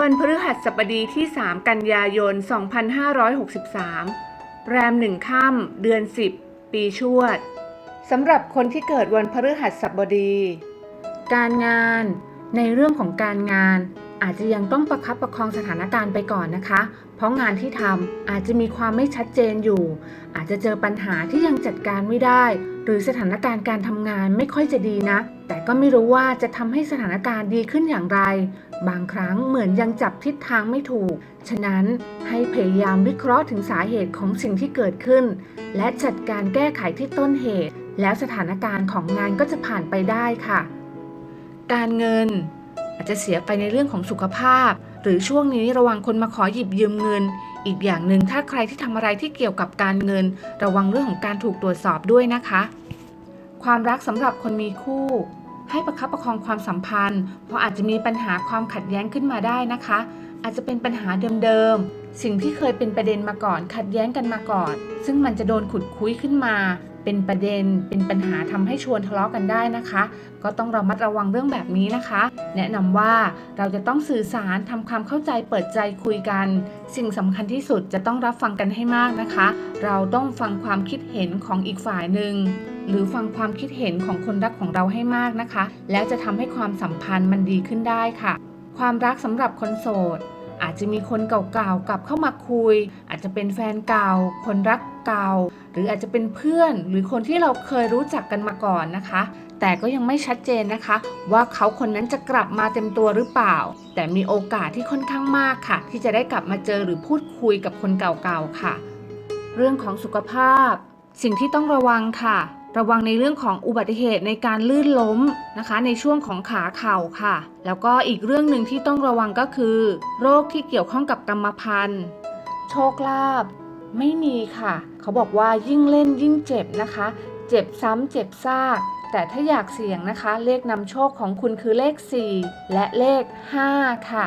วันพฤหัสบดีที่ 3 กันยายน 2563 แรมหนึ่งค่ำเดือน 10 ปีชวดสำหรับคนที่เกิดวันพฤหัสบดี การงานในเรื่องของการงาน อาจจะยังต้องประคับประคองสถานการณ์ไปก่อนนะคะ เพราะงานที่ทำอาจจะมีความไม่ชัดเจนอยู่ อาจจะเจอปัญหาที่ยังจัดการไม่ได้ หรือสถานการณ์การทำงานไม่ค่อยจะดีนะ แต่ก็ไม่รู้ว่าจะทำให้สถานการณ์ดีขึ้นอย่างไร บางครั้งเหมือนยังจับทิศทางไม่ถูก ฉะนั้นให้พยายามวิเคราะห์ถึงสาเหตุของสิ่งที่เกิดขึ้น และจัดการแก้ไขที่ต้นเหตุ แล้วสถานการณ์ของงานก็จะผ่านไปได้ค่ะ การเงิน อาจจะเสียไปในเรื่องของสุขภาพ หรือช่วงนี้ระวังคนมาขอหยิบยืมเงิน อีกอย่างหนึ่งถ้าใครที่ทำอะไรที่เกี่ยวกับการเงิน ระวังเรื่องของการถูกตรวจสอบด้วยนะคะ ความรักสำหรับคนมีคู่ ให้ประคับประคองความสัมพันธ์ เพราะอาจจะมีปัญหาความขัดแย้งขึ้นมาได้นะคะ อาจจะเป็นปัญหาเดิมๆสิ่งที่เคยเป็นประเด็นมาก่อน ขัดแย้งกันมาก่อน ซึ่งมันจะโดนขุดคุ้ยขึ้นมา เป็นประเด็น เป็นปัญหาทำให้ชวนทะเลาะกันได้นะคะ ก็ต้องระมัดระวังเรื่องแบบนี้นะคะ แนะนำว่าเราจะต้องสื่อสารทำความเข้าใจเปิดใจคุยกัน สิ่งสำคัญที่สุดจะต้องรับฟังกันให้มากนะคะ เราต้องฟังความคิดเห็นของอีกฝ่ายหนึ่งหรือฟังความคิดเห็นของคนรักของเราให้มากนะคะ แล้วจะทำให้ความสัมพันธ์มันดีขึ้นได้ค่ะ ความรักสำหรับคนโสด อาจจะมีคนเก่าๆกลับเข้ามาคุย อาจจะเป็นแฟนเก่า คนรักเก่า หรืออาจจะเป็นเพื่อน หรือคนที่เราเคยรู้จักกันมาก่อนนะคะ แต่ก็ยังไม่ชัดเจนนะคะ ว่าเขาคนนั้นจะกลับมาเต็มตัวหรือเปล่า แต่มีโอกาสที่ค่อนข้างมากค่ะ ที่จะได้กลับมาเจอหรือพูดคุยกับคนเก่าๆค่ะ เรื่องของสุขภาพ สิ่งที่ต้องระวังค่ะ ระวังในเรื่องของอุบัติเหตุในการลื่นล้มนะคะ ในช่วงของขาเข่าค่ะ แล้วก็อีกเรื่องหนึ่งที่ต้องระวังก็คือ โรคที่เกี่ยวข้องกับกรรมพันธุ์โชคลาภไม่มีค่ะ เขาบอกว่ายิ่งเล่นยิ่งเจ็บนะคะ เจ็บซ้ำเจ็บซากแต่ถ้าอยากเสี่ยงนะคะ เลขนำโชคของคุณคือเลข 4 และเลข 5 ค่ะ